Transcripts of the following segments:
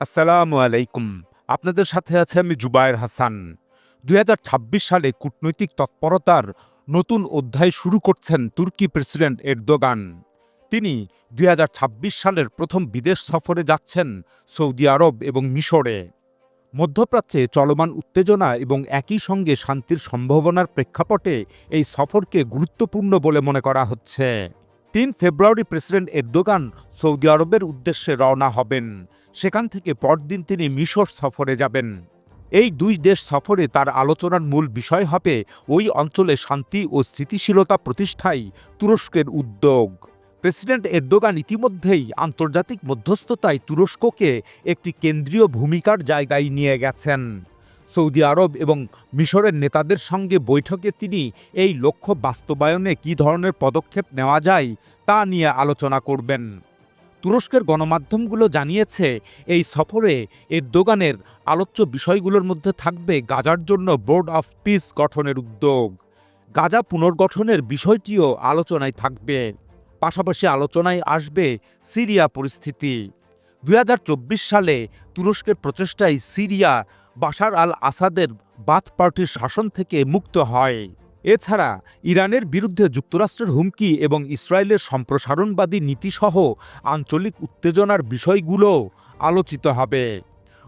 আসসালামু আলাইকুম। আপনাদের সাথে আছে আমি জুবায়ের হাসান। দুই হাজার ছাব্বিশ সালে কূটনৈতিক তৎপরতার নতুন অধ্যায় শুরু করছেন তুর্কি প্রেসিডেন্ট এরদোগান। তিনি দুই হাজার ছাব্বিশ সালের প্রথম বিদেশ সফরে যাচ্ছেন সৌদি আরব এবং মিশরে। মধ্যপ্রাচ্যে চলমান উত্তেজনা এবং একই সঙ্গে শান্তির সম্ভাবনার প্রেক্ষাপটে এই সফরকে গুরুত্বপূর্ণ বলে মনে করা হচ্ছে। তিন ফেব্রুয়ারি প্রেসিডেন্ট এরদোগান সৌদি আরবের উদ্দেশ্যে রওনা হবেন। সেখান থেকে পরদিন তিনি মিশর সফরে যাবেন। এই দুই দেশ সফরে তার আলোচনার মূল বিষয় হবে ওই অঞ্চলে শান্তি ও স্থিতিশীলতা প্রতিষ্ঠায় তুরস্কের উদ্যোগ। প্রেসিডেন্ট এরদোগান ইতিমধ্যেই আন্তর্জাতিক মধ্যস্থতায় তুরস্ককে একটি কেন্দ্রীয় ভূমিকার জায়গায় নিয়ে গেছেন। সৌদি আরব এবং মিশরের নেতাদের সঙ্গে বৈঠকে তিনি এই লক্ষ্য বাস্তবায়নে কী ধরনের পদক্ষেপ নেওয়া যায় তা নিয়ে আলোচনা করবেন। তুরস্কের গণমাধ্যমগুলো জানিয়েছে, এই সফরে এর দোকানের আলোচ্য বিষয়গুলোর মধ্যে থাকবে গাজার জন্য বোর্ড অফ পিস গঠনের উদ্যোগ। গাজা পুনর্গঠনের বিষয়টিও আলোচনায় থাকবে। পাশাপাশি আলোচনায় আসবে সিরিয়া পরিস্থিতি। দু হাজার চব্বিশ সালে তুরস্কের প্রচেষ্টায় সিরিয়া বাশার আল আসাদের বাথ পার্টির শাসন থেকে মুক্ত হয়। এছাড়া ইরানের বিরুদ্ধে যুক্তরাষ্ট্রের হুমকি এবং ইসরায়েলের সম্প্রসারণবাদী নীতিসহ আঞ্চলিক উত্তেজনার বিষয়গুলো আলোচিত হবে।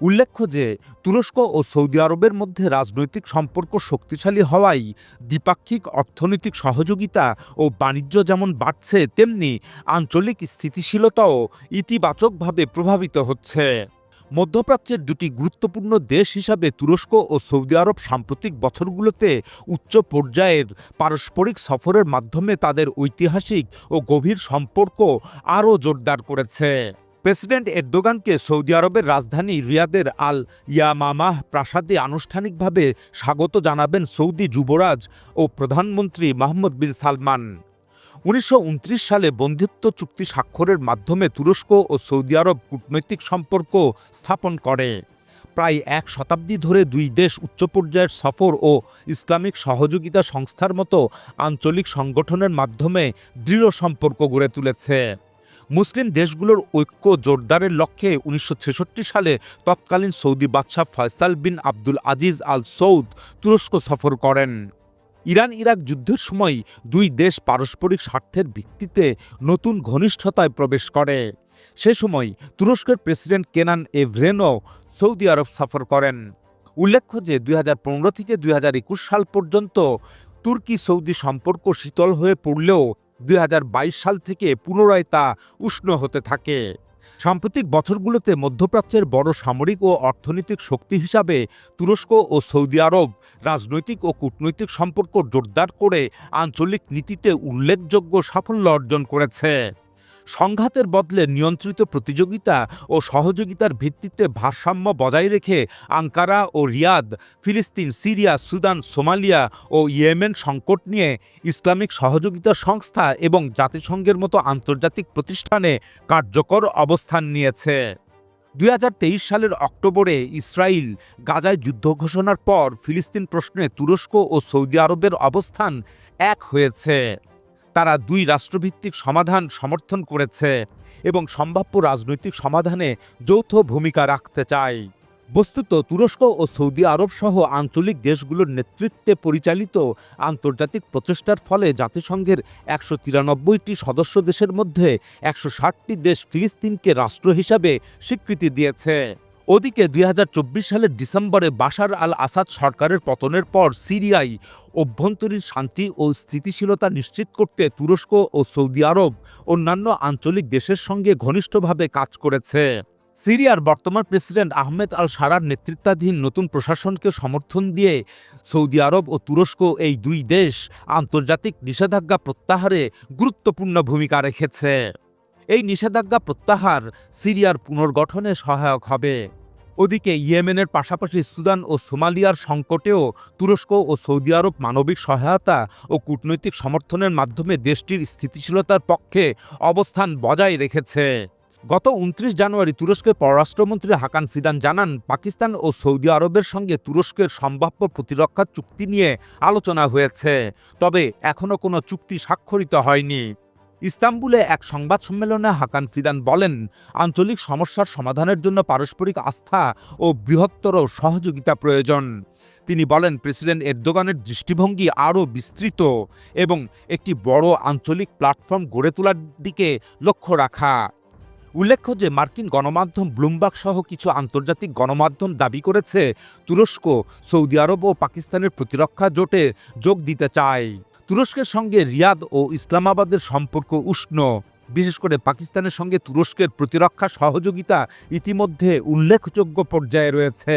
উল্লেখ্য যে, তুরস্ক ও সৌদি আরবের মধ্যে রাজনৈতিক সম্পর্ক শক্তিশালী হওয়ায় দ্বিপাক্ষিক অর্থনৈতিক সহযোগিতা ও বাণিজ্য যেমন বাড়ছে, তেমনি আঞ্চলিক স্থিতিশীলতাও ইতিবাচকভাবে প্রভাবিত হচ্ছে। মধ্যপ্রাচ্যের দুটি গুরুত্বপূর্ণ দেশ হিসাবে তুরস্ক ও সৌদি আরব সাম্প্রতিক বছরগুলোতে উচ্চ পর্যায়ের পারস্পরিক সফরের মাধ্যমে তাদের ঐতিহাসিক ও গভীর সম্পর্ক আরও জোরদার করেছে। প্রেসিডেন্ট এরদোগানকে সৌদি আরবের রাজধানী রিয়াদের আল ইয়ামামাহ প্রাসাদে আনুষ্ঠানিকভাবে স্বাগত জানাবেন সৌদি যুবরাজ ও প্রধানমন্ত্রী মাহমুদ বিন সালমান। উনিশশো উনত্রিশ সালে বন্ধুত্ব চুক্তি স্বাক্ষরের মাধ্যমে তুরস্ক ও সৌদি আরব কূটনৈতিক সম্পর্ক স্থাপন করে। প্রায় এক শতাব্দী ধরে দুই দেশ উচ্চ পর্যায়ের সফর ও ইসলামিক সহযোগিতা সংস্থার মতো আঞ্চলিক সংগঠনের মাধ্যমে দৃঢ় সম্পর্ক গড়ে তুলেছে। মুসলিম দেশগুলোর ঐক্য জোরদারের লক্ষ্যে উনিশশো ছেষট্টি সালে তৎকালীন সৌদি বাদশাহ ফয়সাল বিন আব্দুল আজিজ আল সৌদ তুরস্ক সফর করেন। ইরান ইরাক যুদ্ধের সময় দুই দেশ পারস্পরিক স্বার্থের ভিত্তিতে নতুন ঘনিষ্ঠতায় প্রবেশ করে। সে সময় তুরস্কের প্রেসিডেন্ট কেনান এভরেনো সৌদি আরব সফর করেন। উল্লেখ্য যে দুই হাজার পনেরো থেকে দুই হাজার একুশ সাল পর্যন্ত তুর্কি সৌদি সম্পর্ক শীতল হয়ে পড়লেও দুই হাজার বাইশ সাল থেকে পুনরায় তা উষ্ণ হতে থাকে। সাম্প্রতিক বছরগুলোতে মধ্যপ্রাচ্যের বড় সামরিক ও অর্থনৈতিক শক্তি হিসাবে তুরস্ক ও সৌদি আরব রাজনৈতিক ও কূটনৈতিক সম্পর্ক জোরদার করে আঞ্চলিক নীতিতে উল্লেখযোগ্য সাফল্য অর্জন করেছে। সংঘাতের বদলে নিয়ন্ত্রিত প্রতিযোগিতা ও সহযোগিতার ভিত্তিতে ভারসাম্য বজায় রেখে আঙ্কারা ও রিয়াদ, ফিলিস্তিন, সিরিয়া, সুদান, সোমালিয়া ও ইয়েমেন সংকট নিয়ে ইসলামিক সহযোগিতা সংস্থা এবং জাতিসংঘের মতো আন্তর্জাতিক প্রতিষ্ঠানে কার্যকর অবস্থান নিয়েছে। দু হাজার তেইশ সালের অক্টোবরে ইসরায়েল গাজায় যুদ্ধ ঘোষণার পর ফিলিস্তিন প্রশ্নে তুরস্ক ও সৌদি আরবের অবস্থান এক হয়েছে। তারা দুই রাষ্ট্রভিত্তিক সমাধান সমর্থন করেছে এবং সম্ভাব্য রাজনৈতিক সমাধানে যৌথ ভূমিকা রাখতে চায়। বস্তুত তুরস্ক ও সৌদি আরব সহ আঞ্চলিক দেশগুলোর নেতৃত্বে পরিচালিত আন্তর্জাতিক প্রচেষ্টার ফলে জাতিসংঘের একশো তিরানব্বইটি সদস্য দেশের মধ্যে একশো ষাটটি দেশ ফিলিস্তিনকে রাষ্ট্র হিসাবে স্বীকৃতি দিয়েছে। ওদিকে দুই হাজার চব্বিশ সালের ডিসেম্বরে বাশার আল আসাদ সরকারের পতনের পর সিরিয়ায় অভ্যন্তরীণ শান্তি ও স্থিতিশীলতা নিশ্চিত করতে তুরস্ক ও সৌদি আরব অন্যান্য আঞ্চলিক দেশের সঙ্গে ঘনিষ্ঠভাবে কাজ করেছে। সিরিয়ার বর্তমান প্রেসিডেন্ট আহমেদ আল সারার নেতৃত্বাধীন নতুন প্রশাসনকে সমর্থন দিয়ে সৌদি আরব ও তুরস্ক এই দুই দেশ আন্তর্জাতিক নিষেধাজ্ঞা প্রত্যাহারে গুরুত্বপূর্ণ ভূমিকা রেখেছে। এই নিষেধাজ্ঞা প্রত্যাহার সিরিয়ার পুনর্গঠনে সহায়ক হবে। ওদিকে ইয়েমেনের পাশাপাশি সুদান ও সোমালিয়ার সংকটেও তুরস্ক ও সৌদি আরব মানবিক সহায়তা ও কূটনৈতিক সমর্থনের মাধ্যমে দেশটির স্থিতিশীলতার পক্ষে অবস্থান বজায় রেখেছে। গত উনত্রিশ জানুয়ারি তুরস্কের পররাষ্ট্রমন্ত্রী হাকান ফিদান জানান, পাকিস্তান ও সৌদি আরবের সঙ্গে তুরস্কের সম্ভাব্য প্রতিরক্ষা চুক্তি নিয়ে আলোচনা হয়েছে, তবে এখনও কোনো চুক্তি স্বাক্ষরিত হয়নি। ইস্তাম্বুলে এক সংবাদ সম্মেলনে হাকান ফিদান বলেন, আঞ্চলিক সমস্যার সমাধানের জন্য পারস্পরিক আস্থা ও বৃহত্তর সহযোগিতা প্রয়োজন। তিনি বলেন, প্রেসিডেন্ট এরদোগানের দৃষ্টিভঙ্গি আরও বিস্তৃত এবং একটি বড় আঞ্চলিক প্ল্যাটফর্ম গড়ে তোলার দিকে লক্ষ্য রাখা। উল্লেখ্য যে, মার্কিন গণমাধ্যম ব্লুমবার্গ সহ কিছু আন্তর্জাতিক গণমাধ্যম দাবি করেছে, তুরস্ক, সৌদি আরব ও পাকিস্তানের প্রতিরক্ষা জোটে যোগ দিতে চায়। তুরস্কের সঙ্গে রিয়াদ ও ইসলামাবাদের সম্পর্ক উষ্ণ। বিশেষ করে পাকিস্তানের সঙ্গে তুরস্কের প্রতিরক্ষা সহযোগিতা ইতিমধ্যে উল্লেখযোগ্য পর্যায়ে রয়েছে।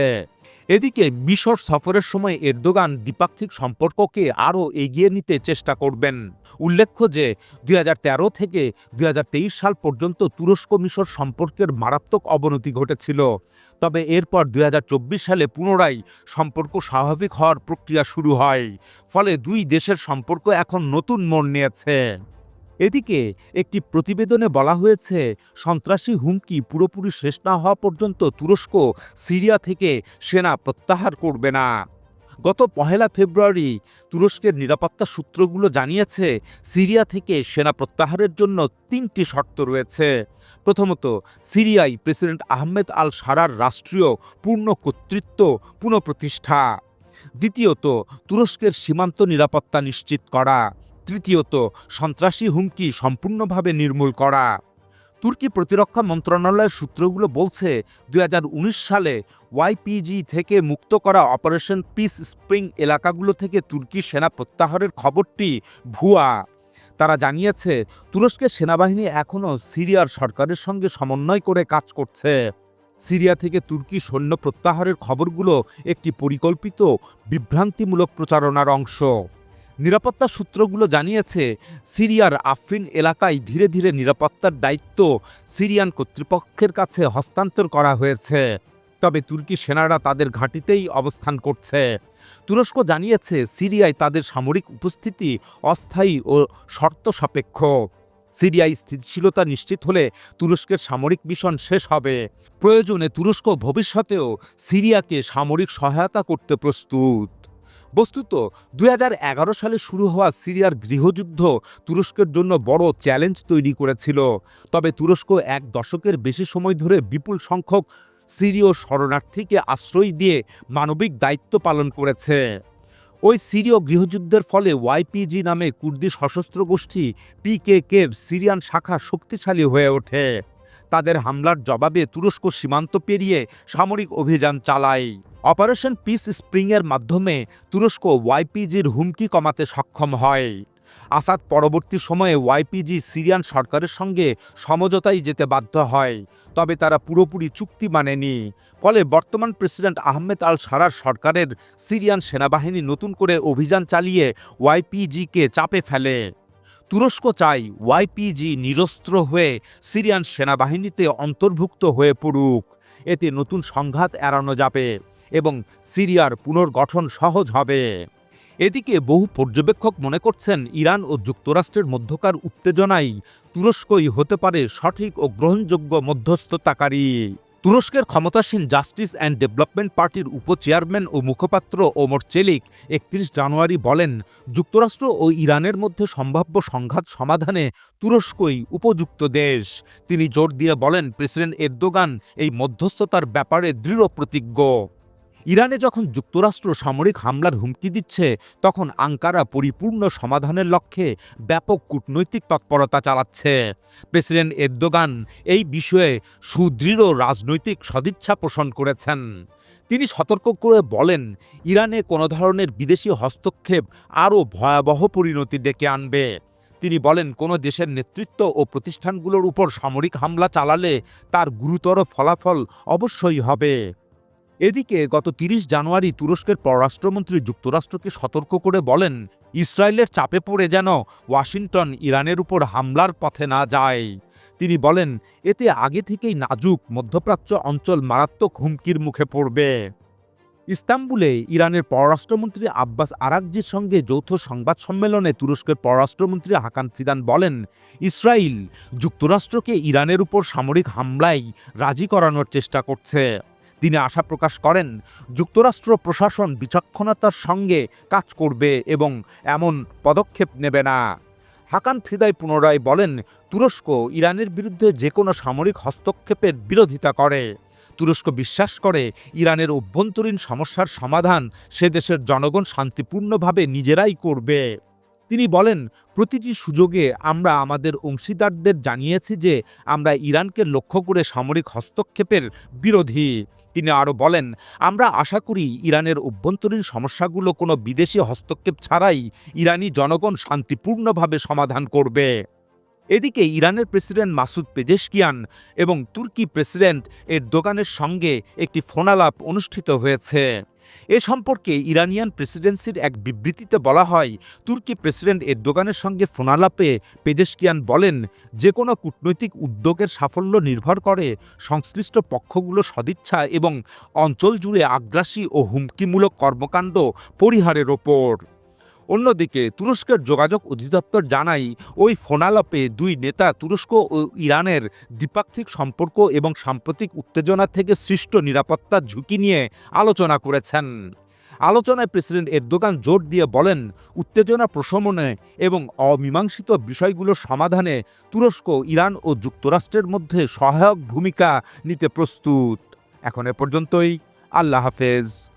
এদিকে মিশর সফরের সময় এরদোগান দ্বিপাক্ষিক সম্পর্ককে আরও এগিয়ে নিতে চেষ্টা করবেন। উল্লেখ্য যে, দুই হাজার তেরো থেকে দুই হাজার তেইশ সাল পর্যন্ত তুরস্ক মিশর সম্পর্কের মারাত্মক অবনতি ঘটেছিল। তবে এরপর দুই হাজার চব্বিশ সালে পুনরায় সম্পর্ক স্বাভাবিক হওয়ার প্রক্রিয়া শুরু হয়। ফলে দুই দেশের সম্পর্ক এখন নতুন মোড় নিয়েছে। এদিকে একটি প্রতিবেদনে বলা হয়েছে, সন্ত্রাসী হুমকি পুরোপুরি শেষ না হওয়া পর্যন্ত তুরস্ক সিরিয়া থেকে সেনা প্রত্যাহার করবে না। গত পহেলা ফেব্রুয়ারি তুরস্কের নিরাপত্তা সূত্রগুলো জানিয়েছে, সিরিয়া থেকে সেনা প্রত্যাহারের জন্য তিনটি শর্ত রয়েছে। প্রথমত, সিরিয়ায় প্রেসিডেন্ট আহমেদ আল সারার রাষ্ট্রীয় পূর্ণ কর্তৃত্ব পুনঃপ্রতিষ্ঠা। দ্বিতীয়ত, তুরস্কের সীমান্ত নিরাপত্তা নিশ্চিত করা। তৃতীয়ত, সন্ত্রাসী হুমকি সম্পূর্ণভাবে নির্মূল করা। তুর্কি প্রতিরক্ষা মন্ত্রণালয়ের সূত্রগুলো বলছে দু হাজার উনিশ সালে ওয়াইপিজি থেকে মুক্ত করা অপারেশন পিস স্প্রিং এলাকাগুলো থেকে তুর্কি সেনা প্রত্যাহারের খবরটি ভুয়া। তারা জানিয়েছে, তুরস্কের সেনাবাহিনী এখনও সিরিয়ার সরকারের সঙ্গে সমন্বয় করে কাজ করছে। সিরিয়া থেকে তুর্কি সৈন্য প্রত্যাহারের খবরগুলো একটি পরিকল্পিত, বিভ্রান্তিমূলক প্রচারণার অংশ। নিরাপত্তা সূত্রগুলো জানিয়েছে, সিরিয়ার আফরিন এলাকায় ধীরে ধীরে নিরাপত্তার দায়িত্ব সিরিয়ান কর্তৃপক্ষের কাছে হস্তান্তর করা হয়েছে। তবে তুর্কি সেনারা তাদের ঘাঁটিতেই অবস্থান করছে। তুরস্ক জানিয়েছে, সিরিয়ায় তাদের সামরিক উপস্থিতি অস্থায়ী ও শর্ত সাপেক্ষ। সিরিয়ায় স্থিতিশীলতা নিশ্চিত হলে তুরস্কের সামরিক মিশন শেষ হবে। প্রয়োজনে তুরস্ক ভবিষ্যতেও সিরিয়াকে সামরিক সহায়তা করতে প্রস্তুত। বস্তুত দু হাজার এগারো সালে শুরু হওয়া সিরিয়ার গৃহযুদ্ধ তুরস্কের জন্য বড় চ্যালেঞ্জ তৈরি করেছিল। তবে তুরস্ক এক দশকের বেশি সময় ধরে বিপুল সংখ্যক সিরীয় শরণার্থীকে আশ্রয় দিয়ে মানবিক দায়িত্ব পালন করেছে। ওই সিরীয় গৃহযুদ্ধের ফলে ওয়াইপিজি নামে কুর্দি সশস্ত্র গোষ্ঠী পিকে সিরিয়ান শাখা শক্তিশালী হয়ে ওঠে। তাদের হামলার জবাবে তুরস্ক সীমান্ত পেরিয়ে সামরিক অভিযান চালায়। অপারেশন পিস স্প্রিংয়ের মাধ্যমে তুরস্ক ওয়াইপিজির হুমকি কমাতে সক্ষম হয়। আসাদ পরবর্তী সময়ে ওয়াইপিজি সিরিয়ান সরকারের সঙ্গে সমঝোতায় যেতে বাধ্য হয়, তবে তারা পুরোপুরি চুক্তি মানেনি। ফলে বর্তমান প্রেসিডেন্ট আহমেদ আল সারার সরকারের সিরিয়ান সেনাবাহিনী নতুন করে অভিযান চালিয়ে ওয়াইপিজিকে চাপে ফেলে। তুরস্ক চাই ওয়াইপিজি নিরস্ত্র হয়ে সিরিয়ান সেনাবাহিনীতে অন্তর্ভুক্ত হয়ে পড়ুক। এতে নতুন সংঘাত এড়ানো যাবে এবং সিরিয়ার পুনর্গঠন সহজ হবে। এদিকে বহু পর্যবেক্ষক মনে করছেন ইরান ও যুক্তরাষ্ট্রের মধ্যকার উত্তেজনাই তুরস্কই হতে পারে সঠিক ও গ্রহণযোগ্য মধ্যস্থতাকারী। তুরস্কের ক্ষমতাসীন জাস্টিস অ্যান্ড ডেভেলপমেন্ট পার্টির উপচেয়ারম্যান ও মুখপাত্র ওমর চেলিক একত্রিশ জানুয়ারি বলেন, যুক্তরাষ্ট্র ও ইরানের মধ্যে সম্ভাব্য সংঘাত সমাধানে তুরস্কই উপযুক্ত দেশ। তিনি জোর দিয়ে বলেন, প্রেসিডেন্ট এরদোগান এই মধ্যস্থতার ব্যাপারে দৃঢ় প্রতিজ্ঞ। ইরানে যখন যুক্তরাষ্ট্র সামরিক হামলার হুমকি দিচ্ছে, তখন আঙ্কারা পরিপূর্ণ সমাধানের লক্ষ্যে ব্যাপক কূটনৈতিক তৎপরতা চালাচ্ছে। প্রেসিডেন্ট এরদোগান এই বিষয়ে সুদৃঢ় রাজনৈতিক সদিচ্ছা পোষণ করেছেন। তিনি সতর্ক করে বলেন, ইরানে কোনো ধরনের বিদেশি হস্তক্ষেপ আরও ভয়াবহ পরিণতি ডেকে আনবে। তিনি বলেন, কোনো দেশের নেতৃত্ব ও প্রতিষ্ঠানগুলোর উপর সামরিক হামলা চালালে তার গুরুতর ফলাফল অবশ্যই হবে। এদিকে গত তিরিশ জানুয়ারি তুরস্কের পররাষ্ট্রমন্ত্রী যুক্তরাষ্ট্রকে সতর্ক করে বলেন, ইসরায়েলের চাপে পড়ে যেন ওয়াশিংটন ইরানের উপর হামলার পথে না যায়। তিনি বলেন, এতে আগে থেকেই নাজুক মধ্যপ্রাচ্য অঞ্চল মারাত্মক হুমকির মুখে পড়বে। ইস্তাম্বুলে ইরানের পররাষ্ট্রমন্ত্রী আব্বাস আরাকজির সঙ্গে যৌথ সংবাদ সম্মেলনে তুরস্কের পররাষ্ট্রমন্ত্রী হাকান ফিদান বলেন, ইসরায়েল যুক্তরাষ্ট্রকে ইরানের উপর সামরিক হামলায় রাজি করানোর চেষ্টা করছে। তিনি আশা প্রকাশ করেন, যুক্তরাষ্ট্র প্রশাসন বিচক্ষণতার সঙ্গে কাজ করবে এবং এমন পদক্ষেপ নেবে না। হাকান ফিদাই পুনরায় বলেন, তুরস্ক ইরানের বিরুদ্ধে যে কোনো সামরিক হস্তক্ষেপের বিরোধিতা করে। তুরস্ক বিশ্বাস করে, ইরানের অভ্যন্তরীণ সমস্যার সমাধান সে দেশের জনগণ শান্তিপূর্ণভাবে নিজেরাই করবে। তিনি বলেন, প্রতিটি সুযোগে আমরা আমাদের অংশীদারদের জানিয়েছি যে আমরা ইরানকে লক্ষ্য করে সামরিক হস্তক্ষেপের বিরোধী। তিনি আরও বলেন, আমরা আশা করি ইরানের অভ্যন্তরীণ সমস্যাগুলো কোনো বিদেশি হস্তক্ষেপ ছাড়াই ইরানি জনগণ শান্তিপূর্ণভাবে সমাধান করবে। এদিকে ইরানের প্রেসিডেন্ট মাসুদ পেজেশকিয়ান এবং তুর্কি প্রেসিডেন্ট এর দোকানের সঙ্গে একটি ফোনালাপ অনুষ্ঠিত হয়েছে। এ সম্পর্কে ইরানিয়ান প্রেসিডেন্সির এক বিবৃতিতে বলা হয়, তুর্কি প্রেসিডেন্ট এর দোকানের সঙ্গে ফোনালাপে পেজেশকিয়ান বলেন, যে কোনো কূটনৈতিক উদ্যোগের সাফল্য নির্ভর করে সংশ্লিষ্ট পক্ষগুলো সদিচ্ছা এবং অঞ্চল জুড়ে আগ্রাসী ও হুমকিমূলক কর্মকাণ্ড পরিহারের ওপর। অন্যদিকে তুরস্কের যোগাযোগ অধিদপ্তর জানাই ওই ফোনালাপে দুই নেতা তুরস্ক ও ইরানের দ্বিপাক্ষিক সম্পর্ক এবং সাম্প্রতিক উত্তেজনা থেকে সৃষ্ট নিরাপত্তার ঝুঁকি নিয়ে আলোচনা করেছেন। আলোচনায় প্রেসিডেন্ট এরদোগান জোর দিয়ে বলেন, উত্তেজনা প্রশমনে এবং অমীমাংসিত বিষয়গুলোর সমাধানে তুরস্ক, ইরান ও যুক্তরাষ্ট্রের মধ্যে সহায়ক ভূমিকা নিতে প্রস্তুত। এখন এ পর্যন্তই, আল্লাহ হাফেজ।